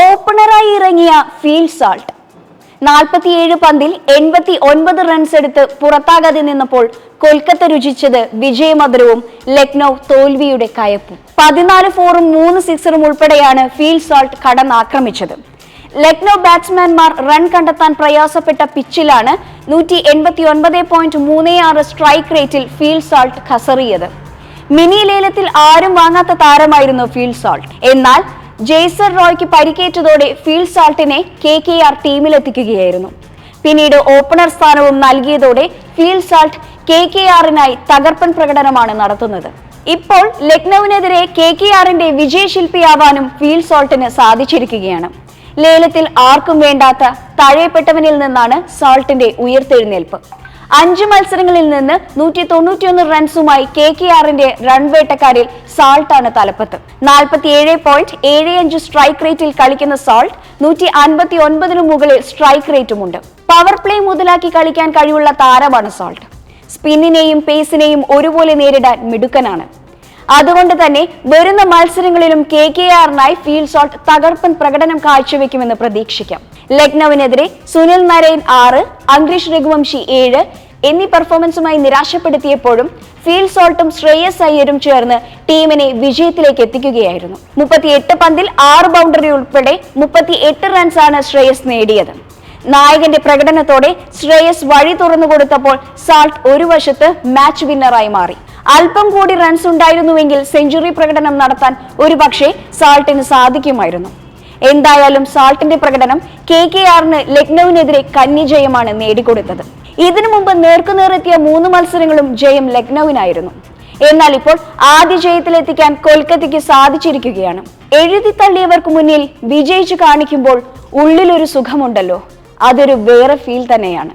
ഓപ്പണറായി ഇറങ്ങിയ feel salt. നാൽപ്പത്തിയേഴ് പന്തിൽ എൺപത്തി ഒൻപത് റൺസ് എടുത്ത് പുറത്താകാതെ നിന്നപ്പോൾ കൊൽക്കത്ത രുചിച്ചത് വിജയമധുരവും ലക്നൗ തോൽവിയുടെ കയപ്പും. പതിനാല് ഫോറും മൂന്ന് സിക്സറും ഉൾപ്പെടെയാണ് ഫീൽ സാൾട്ട് കടന്നാക്രമിച്ചത്. ലക്നൗ ബാറ്റ്സ്മാൻമാർ റൺ കണ്ടെത്താൻ പ്രയാസപ്പെട്ട പിച്ചിലാണ് നൂറ്റി എൺപത്തി ഒൻപത് പോയിന്റ് മൂന്ന് ആറ് സ്ട്രൈക്ക് റേറ്റിൽ ഫീൽ സാൾട്ട് ഖസറിയത് മിനി ലേലത്തിൽ ആരും വാങ്ങാത്ത താരമായിരുന്നു ഫീൽ സാൾട്ട്. എന്നാൽ ജെയ്സർ റോയ്ക്ക് പരിക്കേറ്റതോടെ ഫീൽഡ് സാൾട്ടിനെ കെ കെ ആർ ടീമിലെത്തിക്കുകയായിരുന്നു. പിന്നീട് ഓപ്പണർ സ്ഥാനവും നൽകിയതോടെ ഫീൽഡ് സാൾട്ട് കെ കെ ആറിനായി തകർപ്പൻ പ്രകടനമാണ് നടത്തുന്നത്. ഇപ്പോൾ ലക്നൌവിനെതിരെ കെ കെ ആറിന്റെ വിജയശില്പിയാവാനും ഫീൽഡ് സാൾട്ടിന് സാധിച്ചിരിക്കുകയാണ്. ലേലത്തിൽ ആർക്കും വേണ്ടാത്ത തഴയപ്പെട്ടവനിൽ നിന്നാണ് സാൾട്ടിന്റെ ഉയർത്തെഴുന്നേൽപ്പ്. അഞ്ച് മത്സരങ്ങളിൽ നിന്ന് നൂറ്റി തൊണ്ണൂറ്റിയൊന്ന് റൺസുമായി കെ കെ ആറിന്റെ റൺവേട്ടക്കാരിൽ സാൾട്ടാണ് തലപ്പത്ത്. നാൽപ്പത്തിയേഴ് പോയിന്റ് ഏഴ് അഞ്ച് സ്ട്രൈക്ക് റേറ്റിൽ കളിക്കുന്ന സാൾട്ട് നൂറ്റി അൻപത്തി ഒൻപതിനു മുകളിൽ സ്ട്രൈക്ക് റേറ്റുമുണ്ട് പവർ പ്ലേ മുതലാക്കി കളിക്കാൻ കഴിവുള്ള താരമാണ് സാൾട്ട്. സ്പിന്നിനെയും പേസിനെയും ഒരുപോലെ നേരിടാൻ മിടുക്കനാണ്. അതുകൊണ്ട് തന്നെ വരുന്ന മത്സരങ്ങളിലും കെ കെ ആറിനായി ഫീൽഡ് സോൾട്ട് തകർപ്പൻ പ്രകടനം കാഴ്ചവെക്കുമെന്ന് പ്രതീക്ഷിക്കാം. ലക്നൌവിനെതിരെ സുനിൽ നരൈൻ ആറ് അംഗ്രീഷ് രഘുവംശി ഏഴ് എന്നീ പെർഫോമൻസുമായി നിരാശപ്പെടുത്തിയപ്പോഴും ഫീൽ സോൾട്ടും ശ്രേയസ് അയ്യരും ചേർന്ന് ടീമിനെ വിജയത്തിലേക്ക് എത്തിക്കുകയായിരുന്നു. മുപ്പത്തിയെട്ട് പന്തിൽ ആറ് ബൗണ്ടറി ഉൾപ്പെടെ മുപ്പത്തി എട്ട് റൺസാണ് ശ്രേയസ് നേടിയത്. നായകന്റെ പ്രകടനത്തോടെ ശ്രേയസ് വഴി തുറന്നു കൊടുത്തപ്പോൾ സാൾട്ട് ഒരു വശത്ത് മാച്ച് വിന്നറായി മാറി. അല്പം കൂടി റൺസ് ഉണ്ടായിരുന്നുവെങ്കിൽ സെഞ്ചുറി പ്രകടനം നടത്താൻ ഒരുപക്ഷെ സാൾട്ടിന് സാധിക്കുമായിരുന്നു. എന്തായാലും സാൾട്ടിന്റെ പ്രകടനം കെ കെ ആറിന് ലക്നൌവിനെതിരെ കന്നിജയമാണ് നേടിക്കൊടുത്തത്. ഇതിനു മുമ്പ് നേർക്കുനേറെത്തിയ മൂന്ന് മത്സരങ്ങളും ജയം ലക്നൌവിനായിരുന്നു എന്നാൽ ഇപ്പോൾ ആദ്യ ജയത്തിലെത്തിക്കാൻ കൊൽക്കത്തയ്ക്ക് സാധിച്ചിരിക്കുകയാണ്. എഴുതി തള്ളിയവർക്ക് മുന്നിൽ വിജയിച്ചു കാണിക്കുമ്പോൾ ഉള്ളിലൊരു സുഖമുണ്ടല്ലോ. അതൊരു വേറെ ഫീൽ തന്നെയാണ്.